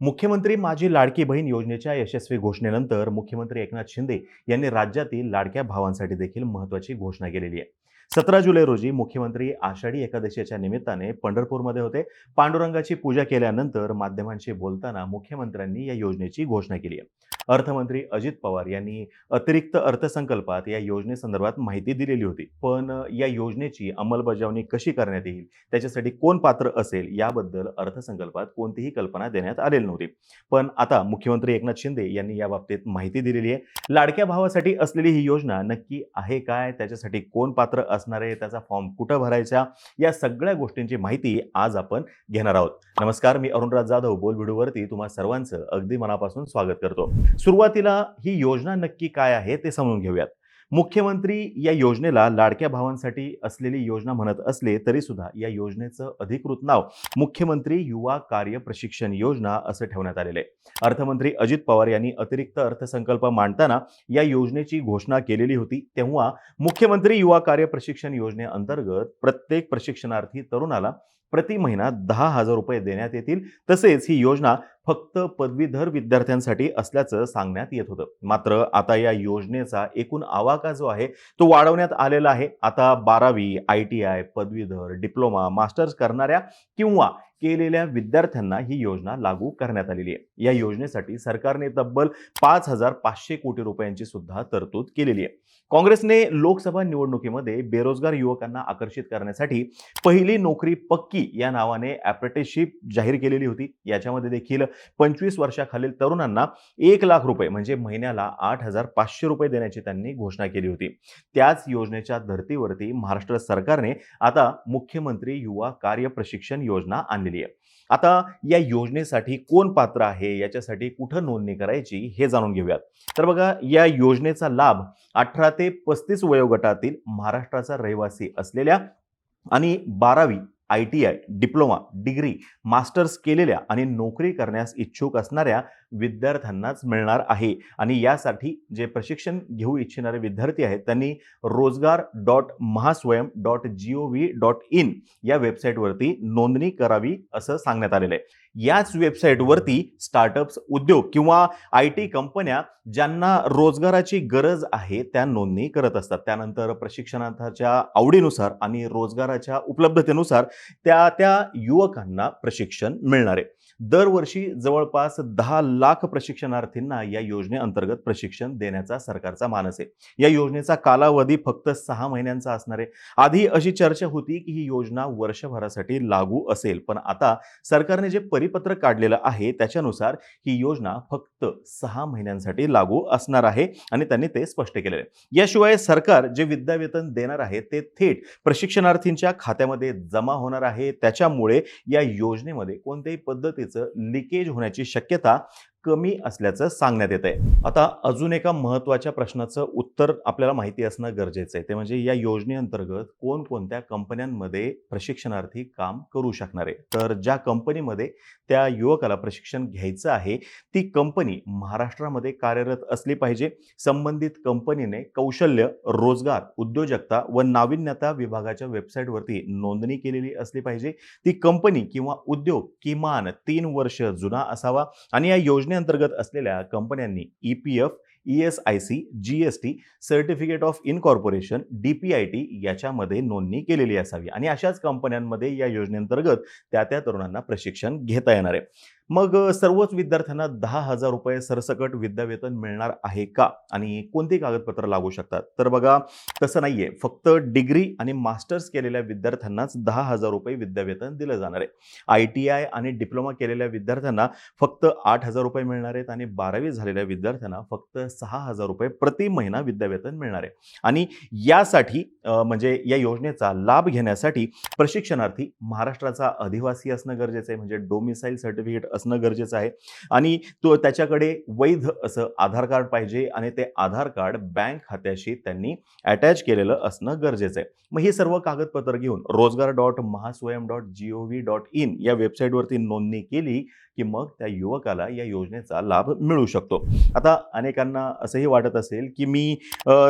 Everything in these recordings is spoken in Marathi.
मुख्यमंत्री माझी लाडकी बहीण योजनेच्या यशस्वी घोषणेनंतर मुख्यमंत्री एकनाथ शिंदे यांनी राज्यातील लाडक्या भावांसाठी देखील महत्त्वाची घोषणा केलेली आहे. सतरा जुलै रोजी मुख्यमंत्री आषाढी एकादशीच्या निमित्ताने पंढरपूरमध्ये होते. पांडुरंगाची पूजा केल्यानंतर माध्यमांशी बोलताना मुख्यमंत्र्यांनी या योजनेची घोषणा केली आहे. अर्थमंत्री अजित पवार यांनी अतिरिक्त अर्थसंकल्पात या योजनेसंदर्भात माहिती दिलेली होती. पण या योजनेची अंमलबजावणी कशी करण्यात येईल? त्याच्यासाठी कोण पात्र असेल? याबद्दल अर्थसंकल्पात कोणतीही कल्पना देण्यात आलेली नव्हती. पण आता मुख्यमंत्री एकनाथ शिंदे यांनी या बाबतीत माहिती दिलेली आहे. लाडक्या भावासाठी असलेली ही योजना नक्की आहे काय? त्याच्यासाठी कोण पात्र असणार आहे? त्याचा फॉर्म कुठं भरायचा? या सगळ्या गोष्टींची माहिती आज आपण घेणार आहोत. नमस्कार मी अरुणराज जाधव. बोल व्हिडिओवरती तुम्हा सर्वांचं अगदी मनापासून स्वागत करतो. सुरुवातीला ही योजना नक्की काय आहे ते समजून घेऊयात. मुख्यमंत्री या योजनेला लाडक्या भावांसाठी असलेली योजना म्हणत असले तरी सुद्धा या योजनेचं अधिकृत नाव मुख्यमंत्री युवा कार्य प्रशिक्षण योजना असं ठेवण्यात आलेलं आहे. अर्थमंत्री अजित पवार यांनी अतिरिक्त अर्थसंकल्प मांडताना या योजनेची घोषणा केलेली होती तेव्हा मुख्यमंत्री युवा कार्य प्रशिक्षण योजनेअंतर्गत प्रत्येक प्रशिक्षणार्थी तरुणाला प्रति महिना दहा हजार रुपये देण्यात येतील. तसेच ही योजना फक्त पदवीधर विद्यार्थ्यांसाठी असल्याचं सांगण्यात येत होतं. मात्र आता या योजनेचा एकूण आवाका जो आहे तो वाढवण्यात आलेला आहे. आता बारावी आय टी आय पदवीधर डिप्लोमा मास्टर्स करणाऱ्या किंवा केलेल्या विद्यार्थ्यांना ही योजना लागू करण्यात आलेली आहे. या योजनेसाठी सरकारने तब्बल पाच हजार पाचशे कोटी रुपयांची सुद्धा तरतूद केलेली आहे. काँग्रेसने लोकसभा निवडणुकीमध्ये बेरोजगार युवकांना आकर्षित करण्यासाठी पहिली नोकरी पक्की या नावाने अप्रेंटिसशिप जाहीर केलेली होती. याच्यामध्ये देखील पंचवीस वर्षाखालील तरुणांना एक लाख रुपये म्हणजे महिन्याला आठ हजार पाचशे रुपये देण्याची त्यांनी घोषणा केली होती. त्याच योजनेच्या धर्तीवरती महाराष्ट्र सरकारने आता मुख्यमंत्री युवा कार्य प्रशिक्षण योजना आणली आणलेली आहे. आता या योजनेसाठी कोण पात्र आहे? याच्यासाठी कुठं नोंदणी करायची? हे जाणून घेऊयात. तर बघा या योजनेचा लाभ अठरा ते पस्तीस वयोगटातील महाराष्ट्राचा रहिवासी असलेल्या आणि बारावी I T I diploma degree masters केलेल्या आणि नोकरी करण्यास इच्छुक असणाऱ्या विद्यार्थ्यांनाच मिळणार आहे. आणि यासाठी जे प्रशिक्षण घेऊ इच्छिणारे विद्यार्थी आहेत त्यांनी rojgar dot mahaswayam dot G O V dot in या वेबसाईटवरती नोंदणी करावी असं सांगण्यात आलेलं आहे. याच वेबसाईटवरती स्टार्टअप्स उद्योग किंवा आय टी कंपन्या ज्यांना रोजगाराची गरज आहे त्या नोंदणी करत असतात. त्यानंतर प्रशिक्षणार्थाच्या आवडीनुसार आणि रोजगाराच्या उपलब्धतेनुसार त्या त्या युवकांना प्रशिक्षण मिळणार. आहे दरवर्षी जवळपास दहा लाख प्रशिक्षणार्थींना या योजनेअंतर्गत प्रशिक्षण देण्याचा सरकारचा मानस आहे. या योजनेचा कालावधी फक्त सहा महिन्यांचा असणार आहे. आधी अशी चर्चा होती की ही योजना वर्षभरासाठी लागू असेल पण आता सरकारने जे परि परिपत्रक काढलेलं आहे त्याच्यानुसार ही योजना फक्त सहा महिन्यांसाठी लागू असणार आहे आणि त्यांनी ते स्पष्ट केलेलं आहे. याशिवाय सरकार जे विद्यावेतन देणार आहे ते थेट प्रशिक्षणार्थींच्या खात्यामध्ये जमा होणार आहे. त्याच्यामुळे या योजनेमध्ये कोणत्याही पद्धतीचं लिकेज होण्याची शक्यता कमी असल्याचं सांगण्यात येत आहे आता अजून एका महत्त्वाच्या प्रश्नाचं उत्तर आपल्याला माहिती असणं गरजेचं आहे. ते म्हणजे या योजनेअंतर्गत कोणकोणत्या कंपन्यांमध्ये प्रशिक्षणार्थी काम करू शकणार आहे? तर ज्या कंपनीमध्ये त्या युवकाला प्रशिक्षण घ्यायचं आहे ती कंपनी महाराष्ट्रामध्ये कार्यरत असली पाहिजे. संबंधित कंपनीने कौशल्य रोजगार उद्योजकता व नाविन्यता विभागाच्या वेबसाईटवरती नोंदणी केलेली असली पाहिजे. ती कंपनी किंवा उद्योग किमान तीन वर्ष जुना असावा आणि या योजने योजनेअंतर्गत असलेल्या कंपन्यांनी E P F E S I C G S T certificate of incorporation D P I T याच्यामध्ये नोंदणी केलेली असावी. आणि अशाच कंपन्यांमध्ये या योजनेअंतर्गत त्या त्या तरुणांना प्रशिक्षण घेता येणार आहे. मग सर्वच विद्यार्थ्यांना दहा हजार रुपये सरसकट विद्यावेतन मिळणार आहे का? आणि कोणती कागदपत्र लागू शकतात? तर बघा तसं नाही आहे फक्त डिग्री आणि मास्टर्स केलेल्या विद्यार्थ्यांनाच दहा हजार रुपये विद्यावेतन दिलं जाणार आहे. आय टी आय आणि डिप्लोमा केलेल्या विद्यार्थ्यांना फक्त आठ हजार रुपये मिळणार आहेत आणि बारावी झालेल्या विद्यार्थ्यांना फक्त सहा हजार रुपये प्रति महिना विद्यावेतन मिळणार आहे. आणि यासाठी म्हणजे या योजनेचा लाभ घेण्यासाठी प्रशिक्षणार्थी महाराष्ट्राचा अधिवासी असणं गरजेचं आहे. म्हणजे डोमिसाईल सर्टिफिकेट असणं गरजेचं आहे. आणि तो त्याच्याकडे वैध असं आधार कार्ड पाहिजे आणि ते आधार कार्ड बँक खात्याशी त्यांनी अटॅच केलेलं असणं गरजेचं आहे. मग ही सर्व कागदपत्र घेऊन rojgar dot mahaswayam dot G O V dot in या वेबसाईटवरती नोंदणी केली की मग त्या युवकाला या योजनेचा लाभ मिळू शकतो. आता अनेकांना असंही वाटत असेल की मी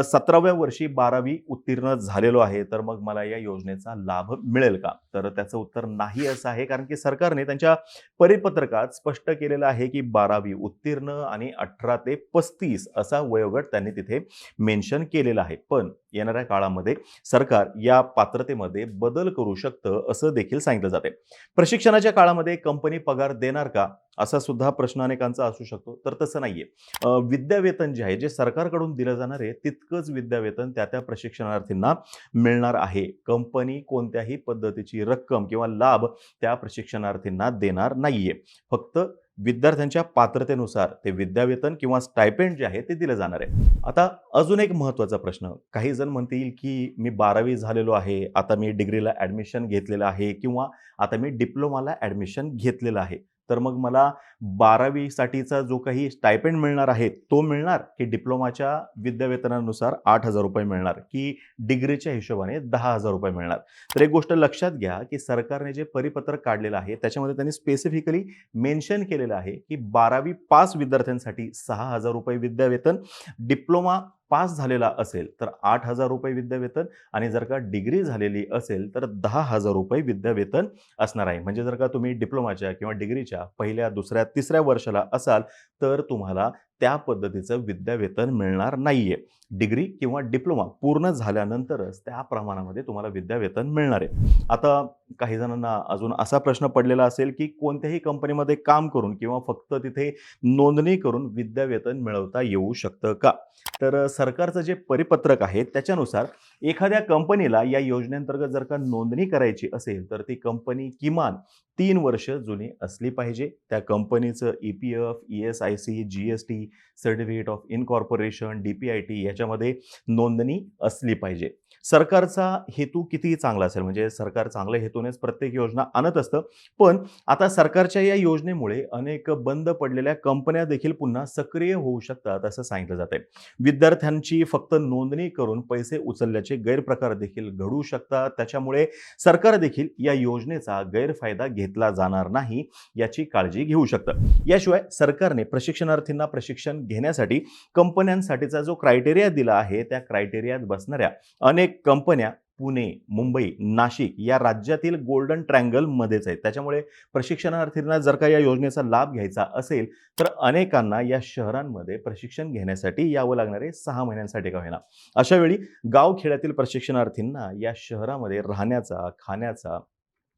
सतराव्या वर्षी बारावी उत्तीर्ण झालेलो आहे तर मग मला या योजनेचा लाभ मिळेल का? तर त्याचं उत्तर नाही असं आहे कारण की सरकारने त्यांच्या परिपत्रकात स्पष्ट केलेलं आहे की बारावी उत्तीर्ण आणि अठरा ते पस्तीस असा वयोगट त्यांनी तिथे मेन्शन केलेला आहे. पण येणाऱ्या काळामध्ये सरकार या पात्रतेमध्ये बदल करू शकतं असं देखील सांगितलं जाते प्रशिक्षणाच्या काळामध्ये कंपनी पगार देणार का असा सुद्धा प्रश्न अनेकांचा असू शकतो तर तसं नाहीये. अ, विद्यावेतन जे आहे जे सरकारकडून दिलं जाणार आहे तितकंच विद्यावेतन त्या त्या प्रशिक्षणार्थींना मिळणार आहे. कंपनी कोणत्याही पद्धतीची रक्कम किंवा लाभ त्या प्रशिक्षणार्थींना देणार नाहीये. फक्त विद्यार्थ्यांच्या पात्रतेनुसार ते विद्यावेतन किंवा स्टायपेंड जे आहे ते दिलं जाणार आहे. आता अजून एक महत्त्वाचा प्रश्न. काही जण म्हणतील की मी बारावी झालेलो आहे आता मी डिग्रीला ॲडमिशन घेतलेलं आहे किंवा आता मी डिप्लोमाला ॲडमिशन घेतलेलं आहे. तर मग मला बारावीसाठीचा जो काही स्टायपेंड मिळणार आहे तो मिळणार? की डिप्लोमाच्या विद्यावेतनानुसार आठ हजार रुपये मिळणार की डिग्रीच्या हिशोबाने दहा हजार रुपये मिळणार? तर एक गोष्ट लक्षात घ्या की सरकारने जे परिपत्रक काढलेलं आहे त्याच्यामध्ये त्यांनी स्पेसिफिकली मेन्शन केलेलं आहे की बारावी पास विद्यार्थ्यांसाठी सहा हजार रुपये विद्यावेतन डिप्लोमा पास झालेला असेल तर आठ हजार रुपये विद्यावेतन आणि जर का डिग्री झालेली असेल तर दहा हजार रुपये विद्यावेतन असणार आहे. म्हणजे जर का तुम्ही डिप्लोमाच्या किंवा डिग्रीच्या पहिल्या दुसऱ्या तिसऱ्या वर्षाला असाल तर तुम्हाला त्या पद्धतीचं विद्यावेतन मिळणार नाहीये. डिग्री किंवा डिप्लोमा पूर्ण झाल्यानंतरच त्या प्रमाणामध्ये तुम्हाला विद्यावेतन मिळणार आहे. आता काही जणांना अजून असा प्रश्न पडलेला असेल की कोणत्याही कंपनीमध्ये काम करून किंवा फक्त तिथे नोंदणी करून विद्यावेतन मिळवता येऊ शकतं का? तर सरकारचं जे परिपत्रक आहे त्याच्यानुसार एखाद्या कंपनीला या योजनेअंतर्गत जर का नोंदणी करायची असेल तर ती कंपनी किमान तीन वर्ष जुनी असली पाहिजे. त्या कंपनीचं E P F E S I C G S T certificate of incorporation D P I T याच्यामध्ये नोंदणी असली पाहिजे. सरकारचा हेतू कितीही चांगला असेल म्हणजे सरकार चांगल्या हेतूनेच प्रत्येक योजना आणत असतं पण आता सरकारच्या या योजनेमुळे अनेक बंद पडलेल्या कंपन्या देखील पुन्हा सक्रिय होऊ शकतात असं सांगितलं जात आहे विद्यार्थ्यांची फक्त नोंदणी करून पैसे उचलल्याचे गैरप्रकार देखील घडू शकतात. त्याच्यामुळे सरकार देखील या योजनेचा गैरफायदा घेतला जाणार नाही याची काळजी घेऊ शकतं. याशिवाय सरकारने प्रशिक्षणार्थींना प्रशिक्षण घेण्यासाठी कंपन्यांसाठीचा जो क्रायटेरिया दिला आहे त्या क्रायटेरियात बसणाऱ्या अनेक कंपन्या पुणे मुंबई नाशिक या राज्यातील गोल्डन ट्रँगलमध्येच आहेत. त्याच्यामुळे प्रशिक्षणार्थींना जर का या योजनेचा लाभ घ्यायचा असेल तर अनेकांना या शहरांमध्ये प्रशिक्षण घेण्यासाठी यावं लागणारे सहा महिन्यांसाठी का होईना. अशावेळी गावखेड्यातील प्रशिक्षणार्थींना या शहरामध्ये राहण्याचा खाण्याचा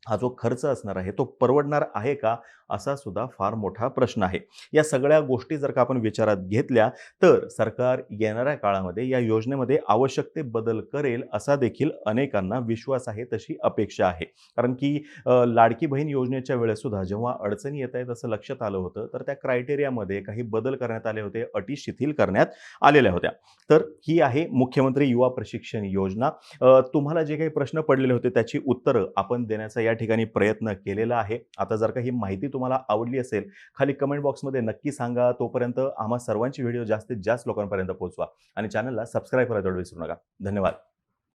हा जो खर्च असणार आहे तो परवडणार आहे का असा सुद्धा फार मोठा प्रश्न आहे. या सगळ्या गोष्टी जर का आपण विचारात घेतल्या तर सरकार येणाऱ्या काळामध्ये या योजनेमध्ये आवश्यक ते बदल करेल असा देखील अनेकांना विश्वास आहे तशी अपेक्षा आहे. कारण की लाडकी बहीण योजनेच्या वेळेसुद्धा जेव्हा अडचणी येत आहेत असं लक्षात आलं होतं तर त्या क्रायटेरियामध्ये काही बदल करण्यात आले होते अटी शिथिल करण्यात आलेल्या होत्या. तर ही आहे मुख्यमंत्री युवा प्रशिक्षण योजना. तुम्हाला जे काही प्रश्न पडलेले होते त्याची उत्तरं आपण देण्याचा या ठिकाणी प्रयत्न केलेला आहे. आता जर का ही माहिती तुम्हाला आवडली असेल खाली कमेंट बॉक्समध्ये नक्की सांगा. तोपर्यंत आम्हा सर्वांची व्हिडिओ जास्तीत जास्त लोकांपर्यंत पोहोचवा. आणि चॅनलला सबस्क्राईब करायला विसरू नका. धन्यवाद.